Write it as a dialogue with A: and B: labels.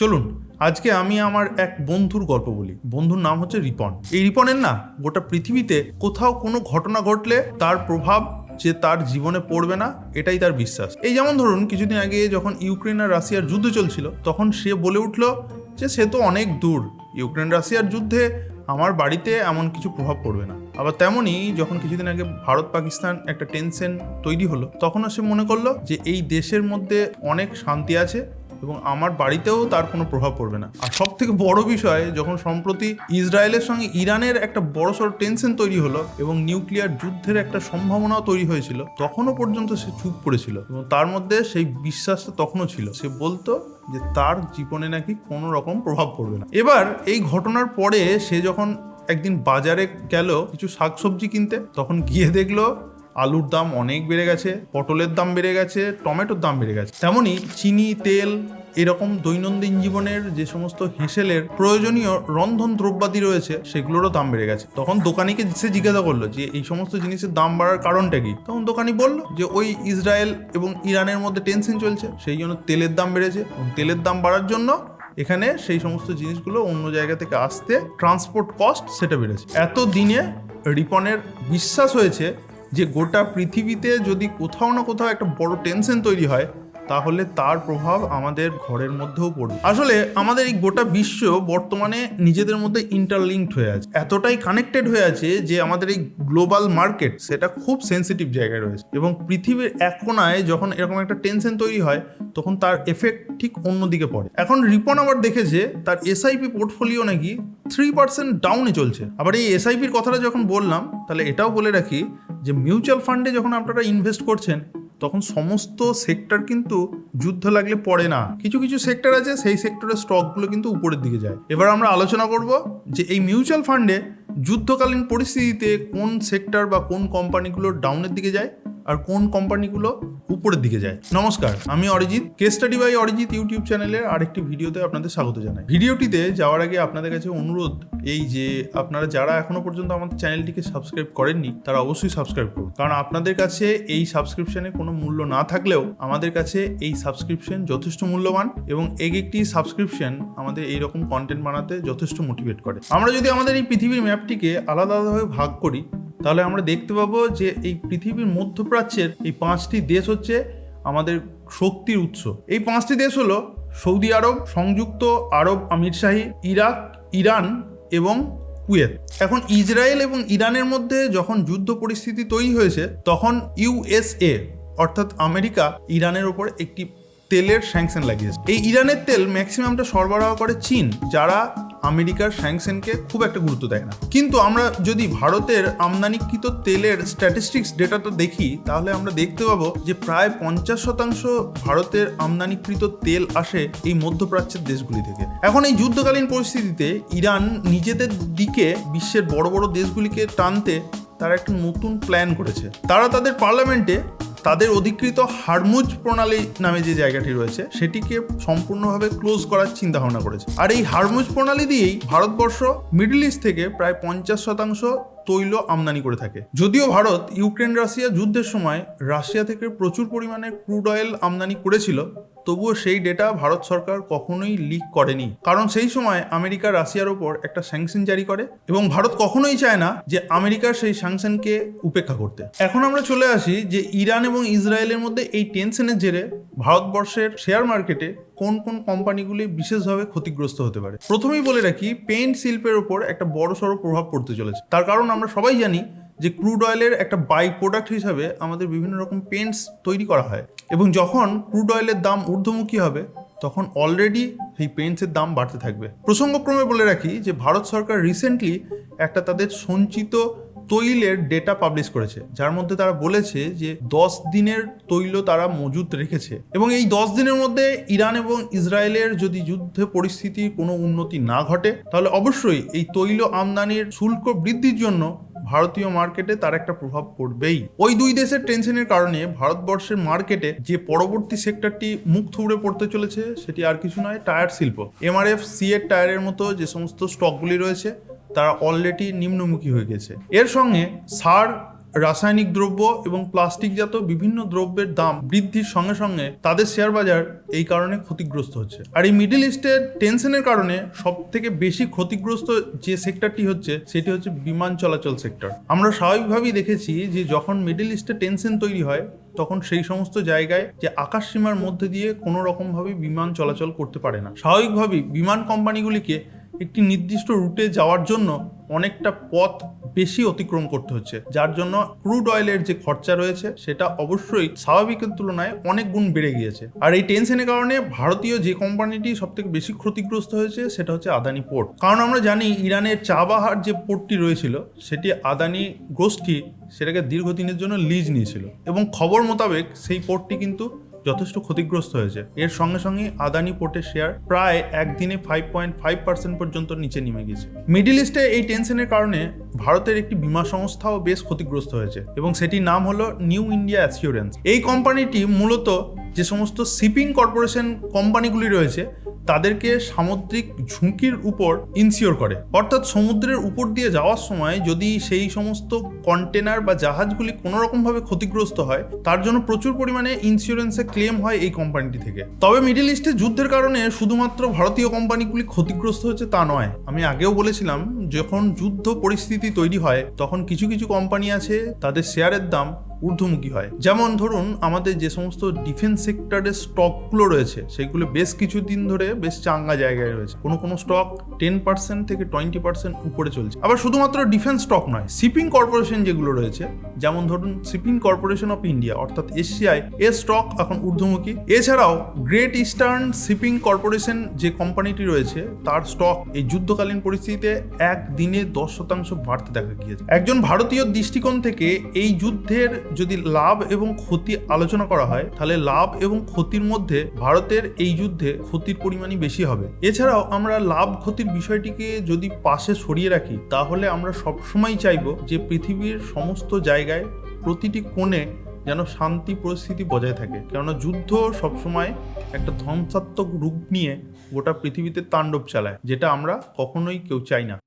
A: চলুন, আজকে আমি আমার এক বন্ধুর গল্প বলি। বন্ধুর নাম হচ্ছে রিপন। এই রিপনের না, গোটা পৃথিবীতে কোথাও কোনো ঘটনা ঘটলে তার প্রভাব যে তার জীবনে পড়বে না, এটাই তার বিশ্বাস। এই যেমন ধরুন, কিছুদিন আগে যখন ইউক্রেন আর রাশিয়ার যুদ্ধ চলছিল, তখন সে বলে উঠল যে সে তো অনেক দূর। ইউক্রেন রাশিয়ার যুদ্ধে আমার বাড়িতে এমন কিছু প্রভাব পড়বে না। আবার তেমনই যখন কিছুদিন আগে ভারত পাকিস্তান একটা টেনশন তৈরি হলো, তখনও সে মনে করল যে এই দেশের মধ্যে অনেক শান্তি আছে এবং আমার বাড়িতেও তার কোনো প্রভাব পড়বে না। আর সব থেকে বড় বিষয়, যখন সম্প্রতি ইসরায়েলের সঙ্গে ইরানের একটা বড়সড় টেনশন তৈরি হলো এবং নিউক্লিয়ার যুদ্ধের একটা সম্ভাবনাও তৈরি হয়েছিল, তখনও পর্যন্ত সে চুপ করেছিল এবং তার মধ্যে সেই বিশ্বাসটা তখনও ছিল। সে বলতো যে তার জীবনে নাকি কোনো রকম প্রভাব পড়বে না। এবার এই ঘটনার পরে সে যখন একদিন বাজারে গেল কিছু শাকসবজি কিনতে, তখন গিয়ে দেখল আলুর দাম অনেক বেড়ে গেছে, পটলের দাম বেড়ে গেছে, টমেটোর দাম বেড়ে গেছে। তেমনই চিনি, তেল এরকম দৈনন্দিন জীবনের যে সমস্ত হেসেলের প্রয়োজনীয় রন্ধন দ্রব্যাদি রয়েছে, সেগুলোরও দাম বেড়ে গেছে। তখন দোকানিকে সে জিজ্ঞাসা করল যে, এই সমস্ত জিনিসের দাম বাড়ার কারণটা কি? তখন দোকানি বলল যে, ওই ইসরায়েল এবং ইরানের মধ্যে টেনশন চলছে, সেই জন্য তেলের দাম বেড়েছে। এবং তেলের দাম বাড়ার জন্য এখানে সেই সমস্ত জিনিসগুলো অন্য জায়গা থেকে আসতে ট্রান্সপোর্ট কস্ট সেটা বেড়েছে। এত দিনে রিপনের বিশ্বাস হয়েছে যে, গোটা পৃথিবীতে যদি কোথাও না কোথাও একটা বড় টেনশন তৈরি হয় তাহলে তার প্রভাব আমাদের ঘরের মধ্যেও পড়বে। আসলে আমাদের এই গোটা বিশ্ব বর্তমানে নিজেদের মধ্যে ইন্টারলিঙ্কড হয়ে আছে। এতটাই কানেক্টেড হয়ে আছে যে আমাদের এই গ্লোবাল মার্কেট সেটা খুব সেন্সিটিভ জায়গায় রয়েছে এবং পৃথিবীর এক কোনায় যখন এরকম একটা টেনশন তৈরি হয়, তখন তার এফেক্ট ঠিক অন্যদিকে পড়ে। এখন রিপন আবার দেখেছে, তার এসআইপি পোর্টফোলিও নাকি থ্রি পার্সেন্ট ডাউনে চলছে। আবার এই এসআইপির কথাটা যখন বললাম, তাহলে এটাও বলে রাখি যে মিউচুয়াল ফান্ডে যখন আপনারা ইনভেস্ট করছেন তখন সমস্ত সেক্টর কিন্তু যুদ্ধ লাগলে পড়ে না। কিছু কিছু সেক্টর আছে, সেই সেক্টরের স্টকগুলো কিন্তু উপরের দিকে যায়। এবার আমরা আলোচনা করব যে এই মিউচুয়াল ফান্ডে যুদ্ধকালীন পরিস্থিতিতে কোন সেক্টর বা কোন কোম্পানিগুলো ডাউনের দিকে যায়। আর কোন কোম্পানিগুলো উপরের দিকে যায়। নমস্কার, আমি Arijit. K study by Arijit YouTube চ্যানেলের আরেকটি ভিডিওতে আপনাদের স্বাগত জানাই। ভিডিওটিতে যাওয়ার আগে আপনাদের কাছে অনুরোধ, এই যে আপনারা যারা এখনও পর্যন্ত আমাদের চ্যানেলটিকে সাবস্ক্রাইব করেননি, তারা অবশ্যই সাবস্ক্রাইব করুন। কারণ আপনাদের কাছে এই সাবস্ক্রিপশনে কোনো মূল্য না থাকলেও আমাদের কাছে এই সাবস্ক্রিপশন যথেষ্ট মূল্যবান এবং এক একটি সাবস্ক্রিপশন আমাদের এই রকম কন্টেন্ট বানাতে যথেষ্ট মোটিভেট করে। আমরা যদি আমাদের এই পৃথিবীর ম্যাপটিকে আলাদা আলাদাভাবে ভাগ করি তাহলে আমরা দেখতে পাবো যে এই পৃথিবীর মধ্যপ্রাচ্যের এই পাঁচটি দেশ হচ্ছে আমাদের শক্তির উৎস। এই পাঁচটি দেশ হলো সৌদি আরব, সংযুক্ত আরব আমিরশাহী, ইরাক, ইরান এবং কুয়েত। এখন ইসরায়েল এবং ইরানের মধ্যে যখন যুদ্ধ পরিস্থিতি তৈরি হয়েছে, তখন ইউএসএ অর্থাৎ আমেরিকা ইরানের ওপর একটি তেলের স্যাংশন লাগিয়েছে। এই ইরানের তেল ম্যাক্সিমামটা সরবরাহ করে চীন, যারা আমেরিকার স্যাংশনকে খুব একটা গুরুত্ব দেয় না। কিন্তু আমরা যদি ভারতের আমদানিকৃত তেলের স্ট্যাটিস্টিক্স ডেটাটা দেখি, তাহলে আমরা দেখতে পাবো যে প্রায় পঞ্চাশ শতাংশ ভারতের আমদানিকৃত তেল আসে এই মধ্যপ্রাচ্যের দেশগুলি থেকে। এখন এই যুদ্ধকালীন পরিস্থিতিতে ইরান নিজেদের দিকে বিশ্বের বড় বড় দেশগুলিকে টানতে তারা একটা নতুন প্ল্যান করেছে। তারা তাদের পার্লামেন্টে তাদের অধিকৃত হারমুজ প্রণালী নামে যে জায়গাটি রয়েছে, সেটিকে সম্পূর্ণভাবে ক্লোজ করার চিন্তা ভাবনা করেছে। আর এই হারমুজ প্রণালী দিয়েই ভারতবর্ষ মিডল ইস্ট থেকে প্রায় পঞ্চাশ শতাংশ তৈল আমদানি করে থাকে। যদিও ভারত, ইউক্রেন, রাশিয়া যুদ্ধের সময় রাশিয়া থেকে প্রচুর পরিমাণে ক্রুড অয়েল আমদানি করেছিল, তবুও সেই ডেটা ভারত সরকার কখনোই লিক করেনি। কারণ সেই সময় আমেরিকা রাশিয়ার ওপর একটা স্যাংশন জারি করে এবং ভারত কখনোই চায় না যে আমেরিকার সেই স্যাংশনকে উপেক্ষা করতে। এখন আমরা চলে আসি যে ইরান এবং ইসরায়েলের মধ্যে এই টেনশনের জেরে ভারতবর্ষের শেয়ার মার্কেটে কোন কোন কোম্পানিগুলি বিশেষভাবে ক্ষতিগ্রস্ত হতে পারে। প্রথমেই বলে রাখি, পেইন্ট শিল্পের ওপর একটা বড় সড়ো প্রভাব পড়তে চলেছে। তার কারণ আমরা সবাই জানি যে ক্রুড অয়েলের একটা বাই প্রোডাক্ট হিসাবে আমাদের বিভিন্ন রকম পেন্টস তৈরি করা হয়। এবং যখন ক্রুড অয়েলের দাম ঊর্ধ্বমুখী হবে, তখন অলরেডি সেই পেন্টসের দাম বাড়তে থাকবে। প্রসঙ্গক্রমে বলে রাখি যে, ভারত সরকার রিসেন্টলি একটা তাদের সঞ্চিত তৈলের ডেটা পাবলিশ করেছে, যার মধ্যে তারা বলেছে যে দশ দিনের তৈল তারা মজুত রেখেছে। এবং এই দশ দিনের মধ্যে ইরান এবং ইসরায়েলের যদি যুদ্ধে পরিস্থিতির কোনো উন্নতি না ঘটে, তাহলে অবশ্যই এই তৈল আমদানির শুল্ক বৃদ্ধির জন্য ভারতীয় মার্কেটে তার একটা প্রভাব পড়বেই। ওই দুই দেশের টেনশনের কারণে ভারতবর্ষের মার্কেটে যে পরবর্তী সেক্টরটি মুখ থুবড়ে পড়তে চলেছে, সেটি আর কিছু নয়, টায়ার শিল্প। এমআরএফ, সি এর টায়ারের মতো যে সমস্ত স্টকগুলি রয়েছে, তারা অলরেডি নিম্নমুখী হয়ে গেছে। এর সঙ্গে সার রাসায়নিক দ্রব্য এবং প্লাস্টিকজাত বিভিন্ন দ্রব্যের দাম বৃদ্ধির সঙ্গে সঙ্গে তাদের শেয়ার বাজার এই কারণে ক্ষতিগ্রস্ত হচ্ছে। আর এই মিডল ইস্টের টেনশনের কারণে সব থেকে বেশি ক্ষতিগ্রস্ত যে সেক্টরটি হচ্ছে, সেটি হচ্ছে বিমান চলাচল সেক্টর। আমরা স্বাভাবিকভাবেই দেখেছি যে যখন মিডল ইস্টে টেনশন তৈরি হয়, তখন সেই সমস্ত জায়গায় যে আকাশ সীমার মধ্যে দিয়ে কোনো রকমভাবে বিমান চলাচল করতে পারে না। স্বাভাবিকভাবেই বিমান কোম্পানিগুলিকে একটি নির্দিষ্ট রুটে যাওয়ার জন্য অনেকটা পথ বেশি অতিক্রম করতে হচ্ছে। যার জন্য ক্রুড অয়েলের যে খরচা রয়েছে, সেটা অবশ্যই স্বাভাবিকের তুলনায় অনেক গুণ বেড়ে গিয়েছে। আর এই টেনশনের কারণে ভারতীয় যে কোম্পানিটি সব থেকে বেশি ক্ষতিগ্রস্ত হয়েছে, সেটা হচ্ছে আদানি পোর্ট। কারণ আমরা জানি, ইরানের চাবাহার যে পোর্টটি রয়েছিল, সেটি আদানি গোষ্ঠী সেটাকে দীর্ঘদিনের জন্য লিজ নিয়েছিল। এবং খবর মোতাবেক সেই পোর্টটি কিন্তু যথেষ্ট ক্ষতিগ্রস্ত হয়েছে। এর সঙ্গে সঙ্গে আদানি পোর্টের শেয়ার প্রায় একদিনে ফাইভ পয়েন্ট ফাইভ পার্সেন্ট পর্যন্ত নিচে নেমে গেছে। মিডিল ইস্টে এই টেনশনের কারণে ভারতের একটি বীমা সংস্থাও বেশ ক্ষতিগ্রস্ত হয়েছে এবং সেটির নাম হলো নিউ ইন্ডিয়া অ্যাসিওরেন্স। এই কোম্পানিটি মূলত যে সমস্ত শিপিং কর্পোরেশন কোম্পানিগুলি রয়েছে, তাদেরকে সামুদ্রিক ঝুঁকির উপর ইনসিওর করে। অর্থাৎ সমুদ্রের উপর দিয়ে যাওয়ার সময় যদি সেই সমস্ত কন্টেনার বা জাহাজগুলি কোনো রকমভাবে ক্ষতিগ্রস্ত হয়, তার জন্য প্রচুর পরিমাণে ইন্স্যুরেন্সে ক্লেম হয় এই কোম্পানিটি থেকে। তবে মিডিল ইস্টে যুদ্ধের কারণে শুধুমাত্র ভারতীয় কোম্পানিগুলি ক্ষতিগ্রস্ত হচ্ছে তা নয়। আমি আগেও বলেছিলাম, যখন যুদ্ধ পরিস্থিতি তৈরি হয়, তখন কিছু কিছু কোম্পানি আছে, তাদের শেয়ারের দাম ঊর্ধ্বমুখী হয়। যেমন ধরুন, আমাদের যে সমস্ত ডিফেন্স সেক্টরের স্টকগুলো রয়েছে, সেগুলো বেশ কিছুদিন ধরে বেশ চাঙ্গা জায়গায় রয়েছে। কোনো কোনো স্টক টেন পার্সেন্ট থেকে টোয়েন্টি পার্সেন্ট উপরে চলছে। আবার শুধুমাত্র ডিফেন্স স্টক নয় শিপিং কর্পোরেশন যেগুলো রয়েছে, যেমন ধরুন শিপিং কর্পোরেশন অফ ইন্ডিয়া অর্থাৎ এশিয়ায় এর স্টক এখন ঊর্ধ্বমুখী। এছাড়াও গ্রেট ইস্টার্ন শিপিং কর্পোরেশন যে কোম্পানিটি রয়েছে, তার স্টক এই যুদ্ধকালীন পরিস্থিতিতে এক দিনে দশ শতাংশ বাড়তে দেখা গিয়েছে। একজন ভারতীয় দৃষ্টিকোণ থেকে এই যুদ্ধের যদি লাভ এবং ক্ষতি আলোচনা করা হয়, তাহলে লাভ এবং ক্ষতির মধ্যে ভারতের এই যুদ্ধে ক্ষতির পরিমাণই বেশি হবে। এছাড়াও আমরা লাভ ক্ষতির বিষয়টিকে যদি পাশে সরিয়ে রাখি, তাহলে আমরা সবসময় চাইব যে পৃথিবীর সমস্ত জায়গায় প্রতিটি কোণে যেন শান্তি পরিস্থিতি বজায় থাকে। কেননা যুদ্ধ সবসময় একটা ধ্বংসাত্মক রূপ নিয়ে গোটা পৃথিবীতে তাণ্ডব চালায়, যেটা আমরা কখনোই কেউ চাই না।